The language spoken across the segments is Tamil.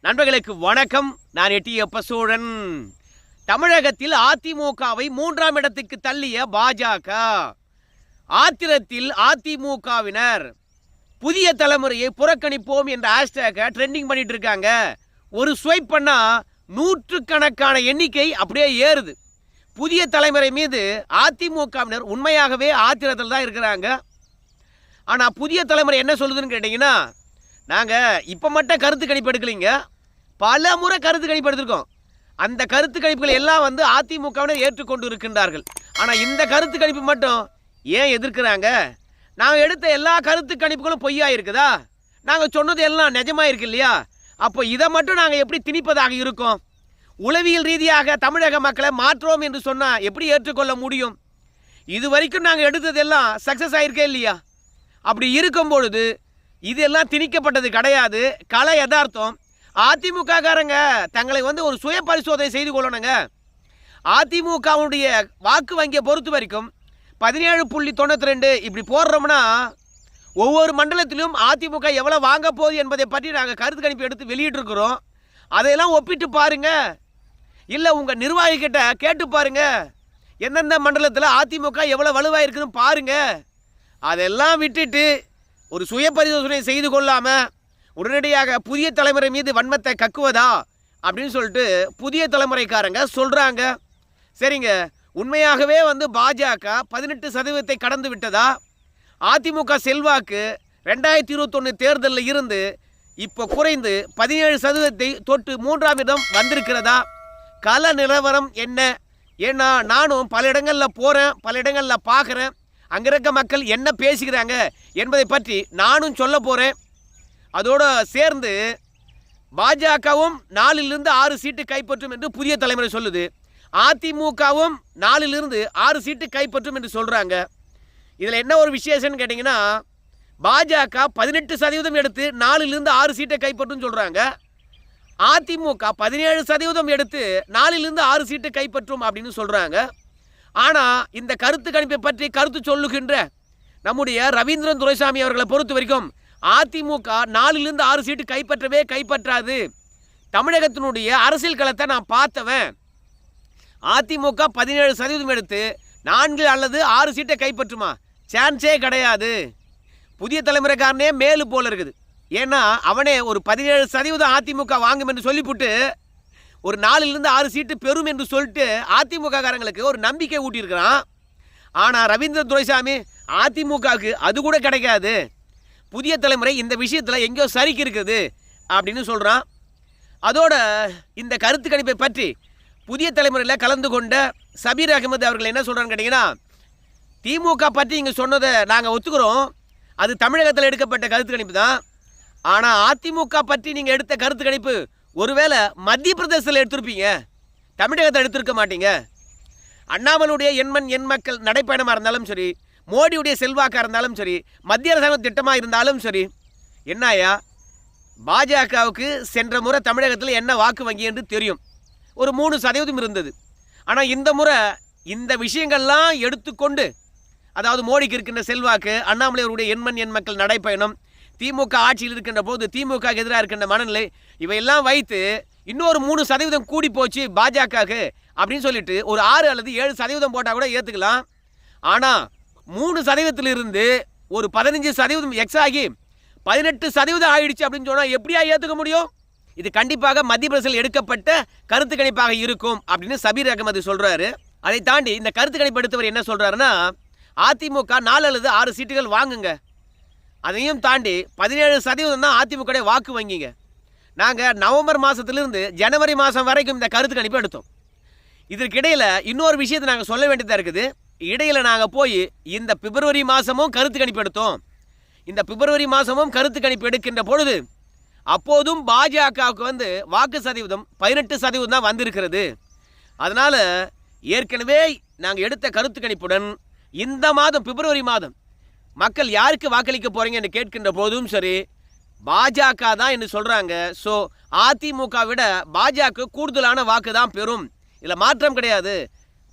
நண்பர்களுக்கு வணக்கம். நான் எட்டியப்ப சோழன் தமிழகத்தில் அதிமுகவை மூன்றாம் இடத்துக்கு தள்ளிய பாஜக. ஆத்திரத்தில் அதிமுகவினர் புதிய தலைமுறையை புறக்கணிப்போம் என்ற ஹேஷ்டேக ட்ரெண்டிங் பண்ணிட்டு இருக்காங்க. ஒரு ஸ்வைப் பண்ணா நூற்றுக்கணக்கான எண்ணிக்கை அப்படியே ஏறுது. புதிய தலைமுறை மீது அதிமுகவினர் உண்மையாகவே ஆத்திரத்தில் தான் இருக்கிறாங்க. ஆனால் புதிய தலைமுறை என்ன சொல்லுதுன்னு கேட்டிங்கன்னா நாங்கள் இப்போ மட்டும் கருத்து கணிப்பு எடுக்கலைங்க. பல முறை கருத்து கணிப்பு எடுத்திருக்கோம். அந்த கருத்து கணிப்புகள் எல்லாம் வந்து அதிமுகவினர் ஏற்றுக்கொண்டு இருக்கின்றார்கள். ஆனால் இந்த கருத்து கணிப்பு மட்டும் ஏன் எதிர்க்கிறாங்க? நாங்கள் எடுத்த எல்லா கருத்து கணிப்புகளும் பொய்யா இருக்குதா? நாங்கள் சொன்னது எல்லாம் நிஜமாக இருக்கு இல்லையா? அப்போ இதை மட்டும் நாங்கள் எப்படி திணிப்பதாக இருக்கோம்? உளவியல் ரீதியாக தமிழக மக்களை மாற்றோம் என்று சொன்னால் எப்படி ஏற்றுக்கொள்ள முடியும்? இது வரைக்கும் நாங்கள் எடுத்ததெல்லாம் சக்ஸஸ் ஆகிருக்கே இல்லையா? அப்படி இருக்கும் பொழுது இதெல்லாம் திணிக்கப்பட்டது கிடையாது. கலை யதார்த்தம். அதிமுககாரங்க தங்களை வந்து ஒரு சுய பரிசோதனை செய்து கொள்ளணுங்க. அதிமுகவுடைய வாக்கு வங்கியை பொறுத்த வரைக்கும் பதினேழு புள்ளி தொண்ணூற்றி ரெண்டு இப்படி போடுறோம்னா ஒவ்வொரு மண்டலத்திலும் அதிமுக எவ்வளோ வாங்க போகுது என்பதை பற்றி நாங்கள் கருத்து கணிப்பு எடுத்து வெளியிட்டிருக்கிறோம். அதையெல்லாம் ஒப்பிட்டு பாருங்கள் இல்லை உங்கள் நிர்வாகிகிட்ட கேட்டு பாருங்க. எந்தெந்த மண்டலத்தில் அதிமுக எவ்வளோ வலுவாக இருக்குதுன்னு பாருங்க. அதெல்லாம் விட்டுட்டு ஒரு சுய பரிசோதனை செய்து கொள்ளாமல் உடனடியாக புதிய தலைமுறை மீது வன்மத்தை கக்குவதா அப்படின்னு சொல்லிட்டு புதிய தலைமுறைக்காரங்க சொல்கிறாங்க சரிங்க. உண்மையாகவே வந்து பாஜக பதினெட்டு சதவீதத்தை கடந்து விட்டதா? அதிமுக செல்வாக்கு ரெண்டாயிரத்தி இருபத்தொன்று தேர்தலில் இருந்து இப்போ குறைந்து பதினேழு சதவீதத்தை தொட்டு மூன்றாம் இடம் வந்திருக்கிறதா? கல நிலவரம் என்ன? ஏன்னா நானும் பல இடங்களில் போகிறேன் பல இடங்களில் பார்க்குறேன் அங்கே இருக்க மக்கள் என்ன பேசுகிறாங்க என்பதை பற்றி நானும் சொல்ல போகிறேன் அதோடு சேர்ந்து பாஜகவும் நாலிலிருந்து ஆறு சீட்டு கைப்பற்றும் என்று புதிய தலைமுறை சொல்லுது. அதிமுகவும் நாலிலிருந்து ஆறு சீட்டு கைப்பற்றும் என்று சொல்கிறாங்க இதில் என்ன ஒரு விசேஷம்னு கேட்டிங்கன்னா பாஜக பதினெட்டு சதவீதம் எடுத்து நாலுலேருந்து ஆறு சீட்டை கைப்பற்றும் சொல்கிறாங்க அதிமுக பதினேழு சதவீதம் எடுத்து நாலிலிருந்து ஆறு சீட்டு கைப்பற்றும் அப்படின்னு சொல்கிறாங்க ஆனால் இந்த கருத்து கணிப்பை பற்றி கருத்து சொல்லுகின்ற நம்முடைய ரவீந்திரன் துரைசாமி அவர்களை பொறுத்த வரைக்கும் அதிமுக நாலிலிருந்து ஆறு சீட்டு கைப்பற்றவே கைப்பற்றாது. தமிழகத்தினுடைய அரசியல் களத்தை நான் பார்த்தவன். அதிமுக பதினேழு சதவீதம் எடுத்து நான்கு அல்லது ஆறு சீட்டை கைப்பற்றுமா? சான்ஸே கிடையாது. புதிய தலைமுறைக்காரனே மேலு போல இருக்குது. ஏன்னா அவனே ஒரு பதினேழு சதவீதம் அதிமுக வாங்கும் என்று சொல்லிவிட்டு ஒரு நாலுலேருந்து ஆறு சீட்டு பெறும் என்று சொல்லிட்டு அதிமுக காரங்களுக்கு ஒரு நம்பிக்கை ஊட்டியிருக்கிறான். ஆனால் ரவீந்திர துரைசாமி அதிமுகவுக்கு அது கூட கிடைக்காது. புதிய தலைமுறை இந்த விஷயத்தில் எங்கேயோ சரிக்கு இருக்குது அப்படின்னு சொல்கிறான் அதோட இந்த கருத்து கணிப்பை பற்றி புதிய தலைமுறையில் கலந்து கொண்ட சபீர் அகமது அவர்கள் என்ன சொல்கிறான்னு கேட்டிங்கன்னா திமுக பற்றி இங்கே சொன்னதை நாங்கள் ஒத்துக்கிறோம். அது தமிழகத்தில் எடுக்கப்பட்ட கருத்து கணிப்பு தான். ஆனால் அதிமுக பற்றி நீங்கள் எடுத்த கருத்து கணிப்பு ஒருவேளை மத்திய பிரதேசத்தில் எடுத்திருப்பீங்க. தமிழகத்தை எடுத்திருக்க மாட்டீங்க. அண்ணாமலுடைய எண்மண் எண் மக்கள் நடைப்பயணமாக இருந்தாலும் சரி மோடியுடைய செல்வாக்காக இருந்தாலும் சரி மத்திய அரசாங்கம் திட்டமாக இருந்தாலும் சரி என்னாயா பாஜகவுக்கு சென்ற முறை தமிழகத்தில் என்ன வாக்கு வங்கி என்று தெரியும். ஒரு மூணு சதவீதம் இருந்தது. ஆனால் இந்த முறை இந்த விஷயங்கள்லாம் எடுத்துக்கொண்டு அதாவது மோடிக்கு இருக்கின்ற செல்வாக்கு அண்ணாமலையருடைய எண்மன் எண்மண் எண் மக்கள் நடைப்பயணம் திமுக ஆட்சியில் இருக்கின்ற போது திமுக எதிராக இருக்கின்ற மனநிலை இவையெல்லாம் வைத்து இன்னொரு மூணு சதவீதம் கூடி போச்சு பாஜகவுக்கு அப்படின்னு சொல்லிட்டு ஒரு ஆறு அல்லது ஏழு சதவீதம் போட்டால் கூட ஏற்றுக்கலாம் ஆனால் மூணு சதவீதத்திலிருந்து ஒரு பதினஞ்சு சதவீதம் எக்ஸ் ஆகி பதினெட்டு சதவீதம் ஆயிடுச்சு அப்படின்னு சொன்னால் எப்படியா ஏற்றுக்க முடியும்? இது கண்டிப்பாக மத்திய பிரதேசத்தில் எடுக்கப்பட்ட கருத்து கணிப்பாக இருக்கும் அப்படின்னு சபீர் அகமது சொல்கிறாரு அதை தாண்டி இந்த கருத்து கணிப்பு எடுத்தவர் என்ன சொல்கிறாருன்னா அதிமுக நாலு அல்லது ஆறு சீட்டுகள் வாங்குங்க. அதையும் தாண்டி பதினேழு சதவீதம் தான் அதிமுக வாக்கு வங்கிங்க. நாங்கள் நவம்பர் மாதத்துலேருந்து ஜனவரி மாதம் வரைக்கும் இந்த கருத்து கணிப்பு எடுத்தோம். இதற்கிடையில் இன்னொரு விஷயத்தை நாங்கள் சொல்ல வேண்டியதாக இருக்குது. இடையில் நாங்கள் போய் இந்த பிப்ரவரி மாதமும் கருத்து கணிப்பு எடுத்தோம். இந்த பிப்ரவரி மாதமும் கருத்து கணிப்பு எடுக்கின்ற பொழுது அப்போதும் பாஜகவுக்கு வந்து வாக்கு சதவீதம் பதினெட்டு சதவீதம் தான் வந்திருக்கிறது. அதனால் ஏற்கனவே நாங்கள் எடுத்த கருத்து கணிப்புடன் இந்த மாதம் பிப்ரவரி மாதம் மக்கள் யாருக்கு வாக்களிக்க போகிறீங்க என்று கேட்கின்ற போதும் சரி பாஜக தான் என்று சொல்கிறாங்க ஸோ அதிமுக விட பாஜக கூடுதலான வாக்கு தான் பெறும். இதில் மாற்றம் கிடையாது.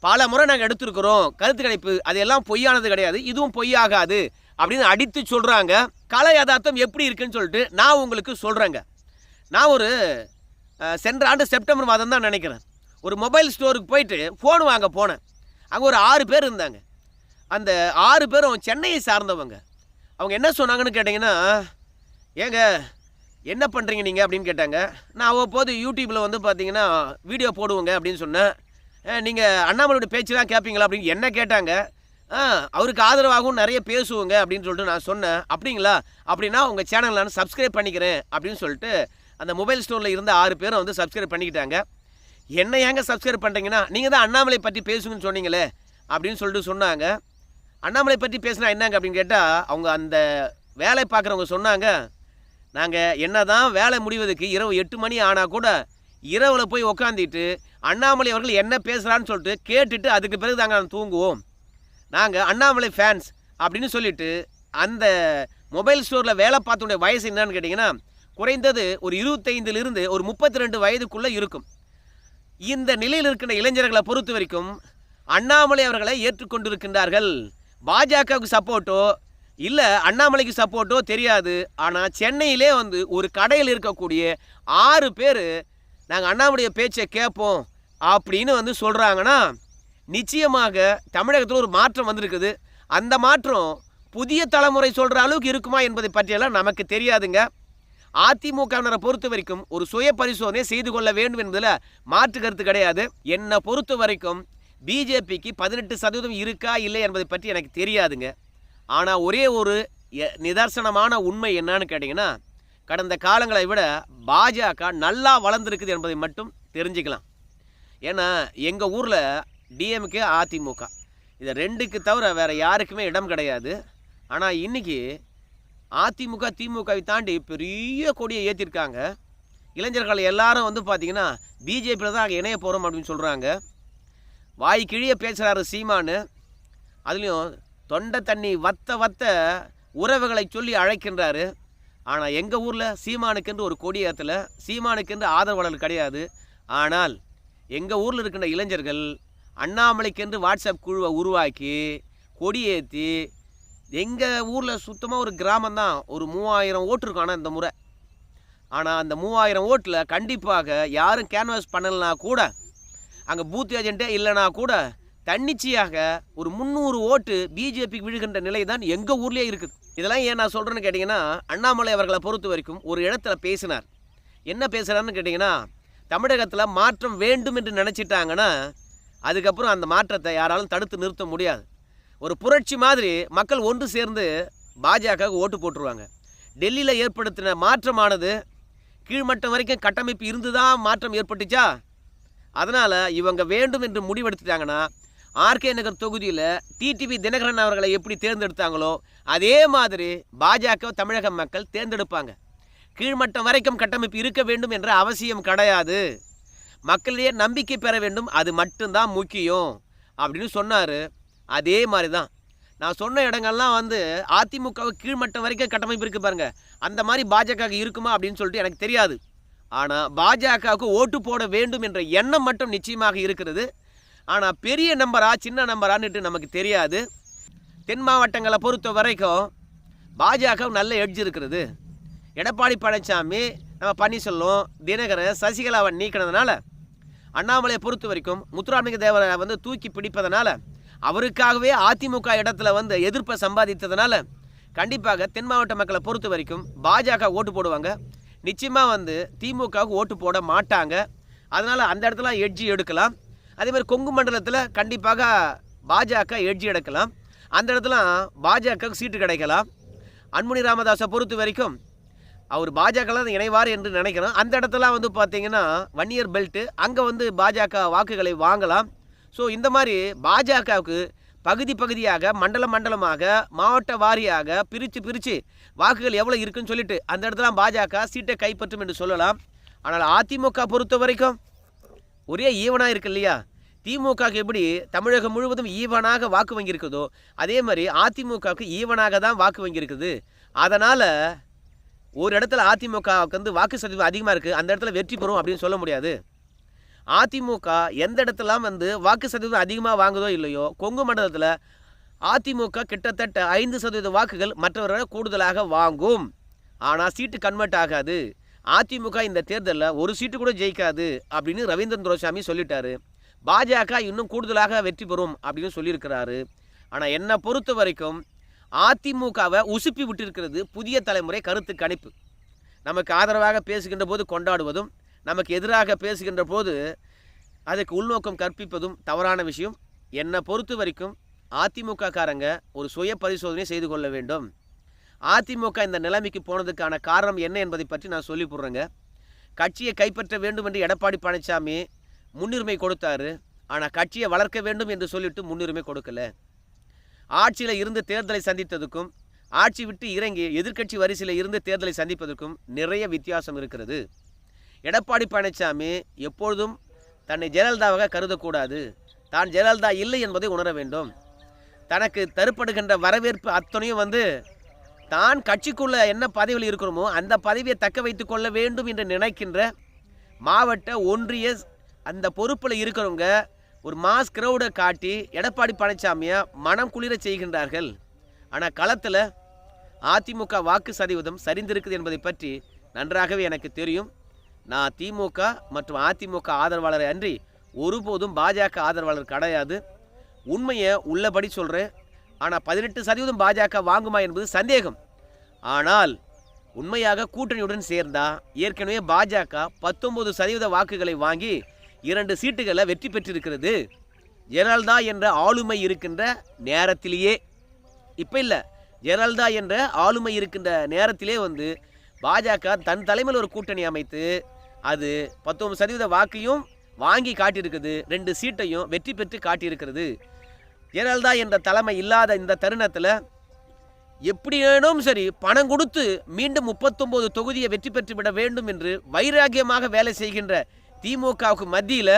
பல முறை நாங்கள் எடுத்திருக்கிறோம். கருத்து கணிப்பு அதெல்லாம் பொய்யானது கிடையாது. இதுவும் பொய்யாகாது அப்படின்னு அடித்து சொல்கிறாங்க கலை யதார்த்தம் எப்படி இருக்குன்னு சொல்லிட்டு நான் உங்களுக்கு சொல்கிறேங்க நான் ஒரு சென்ற ஆண்டு செப்டம்பர் மாதம் தான் நினைக்கிறேன். ஒரு மொபைல் ஸ்டோருக்கு போயிட்டு ஃபோன் வாங்க போனேன். அங்கே ஒரு ஆறு பேர் இருந்தாங்க. அந்த ஆறு பேரும் சென்னையை சார்ந்தவங்க. அவங்க என்ன சொன்னாங்கன்னு கேட்டிங்கன்னா ஏங்க என்ன பண்ணுறீங்க நீங்கள் அப்படின்னு கேட்டாங்க. நான் அவ்வப்போது யூடியூப்பில் வந்து பார்த்தீங்கன்னா வீடியோ போடுவோங்க அப்படின்னு சொன்னேன். நீங்கள் அண்ணாமலையோட பேச்சுலாம் கேட்பீங்களா அப்படின்னு என்ன கேட்டாங்க. ஆ அவருக்கு ஆதரவாகவும் நிறைய பேசுவோங்க அப்படின்னு சொல்லிட்டு நான் சொன்னேன். அப்படிங்களா? அப்படின்னா உங்கள் சேனல் நான் சப்ஸ்கிரைப் பண்ணிக்கிறேன் அப்படின்னு சொல்லிட்டு அந்த மொபைல் ஸ்டோரில் இருந்த ஆறு பேரும் வந்து சப்ஸ்கிரைப் பண்ணிக்கிட்டாங்க. என்ன ஏங்க சப்ஸ்கிரைப் பண்ணுறீங்கன்னா நீங்கள் தான் அண்ணாமலை பற்றி பேசுங்கன்னு சொன்னீங்களே அப்படின்னு சொல்லிட்டு சொன்னாங்க. அண்ணாமலை பற்றி பேசினா என்னங்க அப்படின்னு கேட்டால் அவங்க அந்த வேலை பார்க்குறவங்க சொன்னாங்க நாங்கள் என்ன தான் வேலை முடிவதுக்கு இரவு எட்டு மணி ஆனால் கூட இரவில் போய் உக்காந்திட்டு அண்ணாமலை அவர்கள் என்ன பேசுகிறான்னு சொல்லிட்டு கேட்டுட்டு அதுக்கு பிறகு தாங்க நாங்கள் தூங்குவோம். நாங்கள் அண்ணாமலை ஃபேன்ஸ் அப்படின்னு சொல்லிட்டு அந்த மொபைல் ஸ்டோரில் வேலை பார்த்தோடைய வயசு என்னன்னு கேட்டிங்கன்னா குறைந்தது ஒரு இருபத்தைந்திலிருந்து ஒரு முப்பத்தி ரெண்டு வயதுக்குள்ளே இருக்கும். இந்த நிலையில் இருக்கின்ற இளைஞர்களை பொறுத்த வரைக்கும் அண்ணாமலை அவர்களை ஏற்றுக்கொண்டிருக்கின்றார்கள். பாஜகவுக்கு சப்போர்ட்டோ இல்லை அண்ணாமலைக்கு சப்போர்ட்டோ தெரியாது. ஆனால் சென்னையிலே வந்து ஒரு கடையில் இருக்கக்கூடிய ஆறு பேர் நாங்கள் அண்ணாமலைய பேச்சை கேட்போம் அப்படின்னு வந்து சொல்கிறாங்கன்னா நிச்சயமாக தமிழகத்தில் ஒரு மாற்றம் வந்திருக்குது. அந்த மாற்றம் புதிய தலைமுறை சொல்கிற அளவுக்கு இருக்குமா என்பதை பற்றியெல்லாம் நமக்கு தெரியாதுங்க. அதிமுகவினரை பொறுத்த வரைக்கும் ஒரு சுய பரிசோதனை செய்து கொள்ள வேண்டும் என்பதில் மாற்று கருத்து கிடையாது. என்னை பொறுத்த வரைக்கும் பிஜேபிக்கு பதினெட்டு சதவீதம் இருக்கா இல்லை என்பதை பற்றி எனக்கு தெரியாதுங்க. ஆனால் ஒரே ஒரு நிதர்சனமான உண்மை என்னன்னு கேட்டிங்கன்னா கடந்த காலங்களை விட பாஜக நல்லா வளர்ந்துருக்குது என்பதை மட்டும் தெரிஞ்சுக்கலாம். ஏன்னா எங்கள் ஊரில் டிஎம்கே அதிமுக இது ரெண்டுக்கு தவிர வேறு யாருக்குமே இடம் கிடையாது. ஆனால் இன்னைக்கு அதிமுக திமுகவை தாண்டி பெரிய கொடியை ஏற்றிருக்காங்க இளைஞர்கள் எல்லாரும் வந்து பார்த்திங்கன்னா பிஜேபியில் தான் இணைய போகிறோம் அப்படின்னு சொல்கிறாங்க வாய் கிழிய பேசுகிறாரு சீமானு. அதுலேயும் தொண்டை தண்ணி வத்த வத்த உறவுகளை சொல்லி அழைக்கின்றாரு. ஆனால் எங்கள் ஊரில் சீமானுக்கென்று ஒரு கொடி ஏற்றல சீமானுக்கென்று ஆதரவாளர் கிடையாது. ஆனால் எங்கள் ஊரில் இருக்கின்ற இளைஞர்கள் அண்ணாமலைக்கென்று வாட்ஸ்அப் குழுவை உருவாக்கி கொடியேற்றி எங்கள் ஊரில் சுத்தமாக ஒரு கிராமம் தான் ஒரு மூவாயிரம் ஓட்டு இருக்கும் ஆனால் இந்த முறை. ஆனால் அந்த மூவாயிரம் ஓட்டில் கண்டிப்பாக யாரும் கேன்வாஸ் பண்ணலைனா கூட அங்கே பூத் ஏஜென்ட்டே இல்லைனா கூட தன்னிச்சையாக ஒரு முந்நூறு ஓட்டு பிஜேபிக்கு விழுகின்ற நிலை தான் எங்கள் ஊர்லேயே இருக்குது. இதெல்லாம் ஏன் நான் சொல்கிறேன்னு கேட்டிங்கன்னா அண்ணாமலை அவர்களை பொறுத்த வரைக்கும் ஒரு இடத்துல பேசினார். என்ன பேசுகிறாருன்னு கேட்டிங்கன்னா தமிழகத்தில் மாற்றம் வேண்டும் என்று நினச்சிட்டாங்கன்னா அதுக்கப்புறம் அந்த மாற்றத்தை யாராலும் தடுத்து நிறுத்த முடியாது. ஒரு புரட்சி மாதிரி மக்கள் ஒன்று சேர்ந்து பாஜக ஓட்டு போட்டுருவாங்க. டெல்லியில் ஏற்படுத்தின மாற்றமானது கீழ்மட்டம் வரைக்கும் கட்டமைப்பு இருந்து தான் மாற்றம் ஏற்பட்டுச்சா? அதனால் இவங்க வேண்டும் என்று முடிவெடுத்துட்டாங்கன்னா ஆர்கே நகர் தொகுதியில் டிடிவி தினகரன் அவர்களை எப்படி தேர்ந்தெடுத்தாங்களோ அதே மாதிரி பாஜக தமிழக மக்கள் தேர்ந்தெடுப்பாங்க. கீழ்மட்டம் வரைக்கும் கட்டமைப்பு இருக்க வேண்டும் என்ற அவசியம் கிடையாது. மக்களிடையே நம்பிக்கை பெற வேண்டும் அது மட்டும்தான் முக்கியம் அப்படின்னு சொன்னார். அதே மாதிரி தான் நான் சொன்ன இடங்கள்லாம் வந்து அதிமுக கீழ்மட்டம் வரைக்கும் கட்டமைப்பு இருக்குது பாருங்கள் அந்த மாதிரி பாஜக இருக்குமா அப்படின்னு சொல்லிட்டு எனக்கு தெரியாது. ஆனால் பாஜகவுக்கு ஓட்டு போட வேண்டும் என்ற எண்ணம் மட்டும் நிச்சயமாக இருக்கிறது. ஆனால் பெரிய நம்பரா சின்ன நம்பரான்னுட்டு நமக்கு தெரியாது. தென் மாவட்டங்களை பொறுத்த வரைக்கும் பாஜக நல்ல எட்ஜ் இருக்கிறது. எடப்பாடி பழனிசாமி நம்ம பன்னீர்செல்வம் தினகரன் சசிகலாவை நீக்கினதுனால அண்ணாமலையை பொறுத்த வரைக்கும் முத்துராமிக தேவரை வந்து தூக்கி பிடிப்பதனால அவருக்காகவே அதிமுக இடத்துல வந்து எதிர்ப்பை சம்பாதித்ததுனால கண்டிப்பாக தென் மாவட்ட மக்களை பொறுத்த வரைக்கும் பாஜக ஓட்டு போடுவாங்க. நிச்சயமாக வந்து திமுகவுக்கு ஓட்டு போட மாட்டாங்க. அதனால் அந்த இடத்துல எட்ஜி எடுக்கலாம். அதே மாதிரி கொங்கு மண்டலத்தில் கண்டிப்பாக பாஜக எட்ஜி எடுக்கலாம். அந்த இடத்துல பாஜகவுக்கு சீட்டு கிடைக்கலாம். அன்புமணி ராமதாஸை பொறுத்த வரைக்கும் அவர் பாஜகலாம் இணைவார் என்று நினைக்கிறோம் அந்த இடத்துல வந்து பார்த்தீங்கன்னா வன்னியர் பெல்ட்டு அங்கே வந்து பாஜக வாக்குகளை வாங்கலாம். ஸோ இந்த மாதிரி பாஜகவுக்கு பகுதி பகுதியாக மண்டலம் மண்டலமாக மாவட்ட வாரியாக பிரித்து பிரித்து வாக்குகள் எவ்வளோ இருக்குன்னு சொல்லிட்டு அந்த இடத்துல பாஜக சீட்டை கைப்பற்றும் என்று சொல்லலாம். ஆனால் அதிமுக பொறுத்த வரைக்கும் ஒரே ஈவனாக இருக்கு இல்லையா? திமுகவுக்கு எப்படி தமிழகம் முழுவதும் ஈவனாக வாக்கு வங்கி இருக்குதோ அதே மாதிரி அதிமுகவுக்கு ஈவனாக தான் வாக்கு வங்கி இருக்குது அதனால் ஒரு இடத்துல அதிமுகவுக்கு வந்து வாக்கு சதவீதம் அதிகமாக இருக்குது அந்த இடத்துல வெற்றி பெறும் அப்படின்னு சொல்ல முடியாது. அதிமுக எந்த இடத்துலாம் வந்து வாக்கு சதவீதம் அதிகமாக வாங்குதோ இல்லையோ கொங்கு மண்டலத்தில் அதிமுக கிட்டத்தட்ட ஐந்து சதவீத வாக்குகள் மற்றவரை கூடுதலாக வாங்கும். ஆனால் சீட்டு கன்வெர்ட் ஆகாது. அதிமுக இந்த தேர்தலில் ஒரு சீட்டு கூட ஜெயிக்காது அப்படின்னு ரவீந்திரன் துரைசாமி சொல்லிட்டாரு. பாஜக இன்னும் கூடுதலாக வெற்றி பெறும் அப்படின்னு சொல்லியிருக்கிறாரு. ஆனால் என்னை பொறுத்த வரைக்கும் அதிமுகவை உசுப்பி விட்டிருக்கிறது புதிய தலைமுறை கருத்து கணிப்பு. நமக்கு ஆதரவாக பேசுகின்ற போது கொண்டாடுவதும் நமக்கு எதிராக பேசுகின்ற போது அதுக்கு உள்நோக்கம் கற்பிப்பதும் தவறான விஷயம். என்னை பொறுத்த வரைக்கும் அதிமுக காரங்க ஒரு சுய பரிசோதனை செய்து கொள்ள வேண்டும். அதிமுக இந்த நிலைமைக்கு போனதுக்கான காரணம் என்ன என்பதை பற்றி நான் சொல்லி போடுறேங்க. கட்சியை கைப்பற்ற வேண்டும் என்று எடப்பாடி பழனிசாமி முன்னுரிமை கொடுத்தாரு. ஆனால் கட்சியை வளர்க்க வேண்டும் என்று சொல்லிட்டு முன்னுரிமை கொடுக்கல. ஆட்சியில் இருந்து தேர்தலை சந்தித்ததுக்கும் ஆட்சி விட்டு இறங்கி எதிர்க்கட்சி வரிசையில் இருந்து தேர்தலை சந்திப்பதற்கும் நிறைய வித்தியாசம் இருக்கிறது. எடப்பாடி பழனிசாமி எப்பொழுதும் தன்னை ஜெயலலிதாவாக கருதக்கூடாது. தான் ஜெயலலிதா இல்லை என்பதை உணர வேண்டும். தனக்கு தருப்படுகின்ற வரவேற்பு அத்தனையும் வந்து தான் கட்சிக்குள்ள என்ன பதவியில் இருக்கிறோமோ அந்த பதவியை தக்க வைத்து கொள்ள வேண்டும் என்று நினைக்கின்ற மாவட்ட ஒன்றிய அந்த பொறுப்பில் இருக்கிறவங்க ஒரு மாஸ் கிரௌடை காட்டி எடப்பாடி பழனிசாமியை மனம் குளிர செய்கின்றார்கள். ஆனால் களத்தில் அதிமுக வாக்கு சதவீதம் சரிந்திருக்குது என்பதை பற்றி நன்றாகவே எனக்கு தெரியும். நான் திமுக மற்றும் அதிமுக ஆதரவாளரை அன்றி ஒருபோதும் பாஜக ஆதரவாளர் கிடையாது. உண்மையை உள்ளபடி சொல்கிறேன் ஆனால் பதினெட்டு சதவீதம் பாஜக வாங்குமா என்பது சந்தேகம். ஆனால் உண்மையாக கூட்டணியுடன் சேர்ந்தா ஏற்கனவே பாஜக பத்தொன்பது சதவீத வாக்குகளை வாங்கி இரண்டு சீட்டுகளை வெற்றி பெற்றிருக்கிறது. ஜெயலலிதா என்ற ஆளுமை இருக்கின்ற நேரத்திலேயே இப்போ இல்லை ஜெயலலிதா என்ற ஆளுமை இருக்கின்ற நேரத்திலே வந்து பாஜக தன் தலைமையில் ஒரு கூட்டணி அமைத்து அது பத்தொன்பது சதவீத வாக்கையும் வாங்கி காட்டியிருக்குது ரெண்டு சீட்டையும் வெற்றி பெற்று காட்டியிருக்கிறது. ஜெயலலிதா என்ற தலைமை இல்லாத இந்த தருணத்தில் எப்படியேனும் சரி பணம் கொடுத்து மீண்டும் முப்பத்தொம்போது தொகுதியை வெற்றி பெற்று விட வேண்டும் என்று வைராகியமாக வேலை செய்கின்ற திமுகவுக்கு மத்தியில்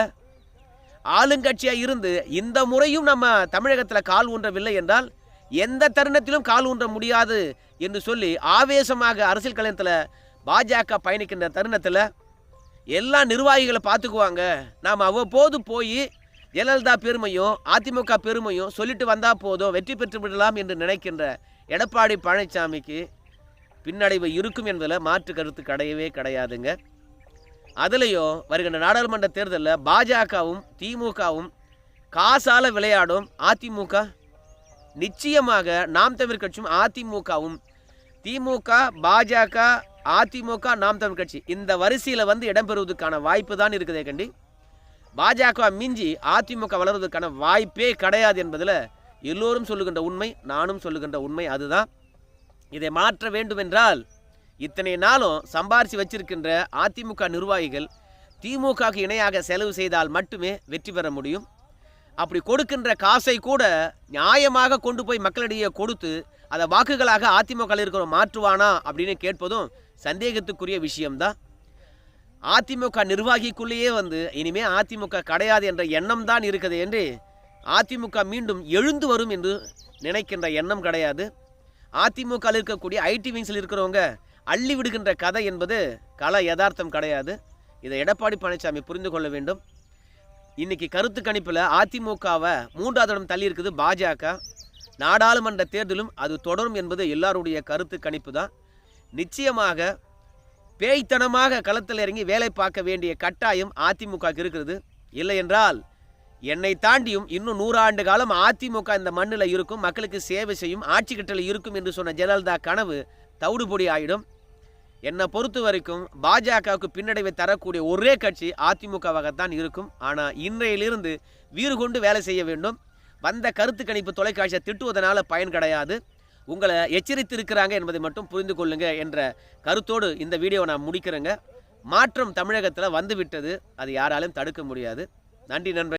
ஆளுங்கட்சியாக இருந்து இந்த முறையும் நம்ம தமிழகத்தில் கால் ஊன்றவில்லை என்றால் எந்த தருணத்திலும் கால் ஊன்ற முடியாது என்று சொல்லி ஆவேசமாக அரசியல் கலையத்தில் பாஜக பயணிக்கின்ற தருணத்தில் எல்லா நிர்வாகிகளை பார்த்துக்குவாங்க. நாம் அவ்வப்போது போய் ஜெயலலிதா பெருமையும் அதிமுக பெருமையும் சொல்லிட்டு வந்தால் போதும் வெற்றி பெற்று விடலாம் என்று நினைக்கின்ற எடப்பாடி பழனிசாமிக்கு பின்னடைவு இருக்கும் என்பதில் மாற்று கருத்து கிடையவே கிடையாதுங்க. அதுலேயும் வருகின்ற நாடாளுமன்ற தேர்தலில் பாஜகவும் திமுகவும் காசால் விளையாடும் அதிமுக. நிச்சயமாக நாம் தமிழ் கட்சியும் அதிமுகவும் திமுக பாஜக அதிமுக நாம் தமிழ் கட்சி. இந்த வரிசையில் வந்து இடம்பெறுவதற்கான வாய்ப்பு தான் இருக்குதே கண்டி. பாஜக மிஞ்சி அதிமுக வளர்வதற்கான வாய்ப்பே கிடையாது என்பதில் எல்லோரும் சொல்லுகின்ற உண்மை நானும் சொல்லுகின்ற உண்மை அதுதான். இதை மாற்ற வேண்டுமென்றால் இத்தனை நாளும் சம்பாரித்து வச்சிருக்கின்ற அதிமுக நிர்வாகிகள் திமுகவுக்கு இணையாக செலவு செய்தால் மட்டுமே வெற்றி பெற முடியும். அப்படி கொடுக்கின்ற காசை கூட நியாயமாக கொண்டு போய் மக்களிடையே கொடுத்து அதை வாக்குகளாக அதிமுக இருக்கிற மாற்றுவானா அப்படின்னு கேட்பதும் சந்தேகத்துக்குரிய விஷயம்தான். அதிமுக நிர்வாகிக்குள்ளேயே வந்து இனிமே அதிமுக கிடையாது என்ற எண்ணம் தான் இருக்குது என்று அதிமுக மீண்டும் எழுந்து வரும் என்று நினைக்கின்ற எண்ணம் கிடையாது. அதிமுக இருக்கக்கூடிய ஐடி விங்ஸில் இருக்கிறவங்க அள்ளி விடுகின்ற கதை என்பது கல யதார்த்தம் கிடையாது. இதை எடப்பாடி பழனிசாமி புரிந்து கொள்ள வேண்டும். இன்னைக்கு கருத்து கணிப்பில் அதிமுகவை மூன்றாவது இடம் தள்ளி இருக்குது பாஜக. நாடாளுமன்ற தேர்தலும் அது தொடரும் என்பது எல்லாருடைய கருத்து கணிப்பு தான் நிச்சயமாக பேய்த்தனமாக களத்தில் இறங்கி வேலை பார்க்க வேண்டிய கட்டாயம் அதிமுக இருக்கிறது. இல்லை என்றால் என்னை தாண்டியும் இன்னும் நூறாண்டு காலம் அதிமுக இந்த மண்ணில் இருக்கும் மக்களுக்கு சேவை செய்யும் ஆட்சி கட்டளை இருக்கும் என்று சொன்ன ஜெயலலிதா கனவு தவிடுபொடி ஆயிடும். என்னை பொறுத்த வரைக்கும் பாஜகவுக்கு பின்னடைவை தரக்கூடிய ஒரே கட்சி அதிமுகவாகத்தான் இருக்கும். ஆனால் இன்றையிலிருந்து வீறு கொண்டு வேலை செய்ய வேண்டும். வந்த கருத்து கணிப்பு தொலைக்காட்சியை திட்டுவதனால பயன் கிடையாது. உங்களை எச்சரித்திருக்கிறாங்க என்பதை மட்டும் புரிந்து கொள்ளுங்க என்ற கருத்தோடு இந்த வீடியோவை நான் முடிக்கிறேங்க. மாற்றம் தமிழகத்தில் வந்துவிட்டது. அது யாராலும் தடுக்க முடியாது. நன்றி நண்பர்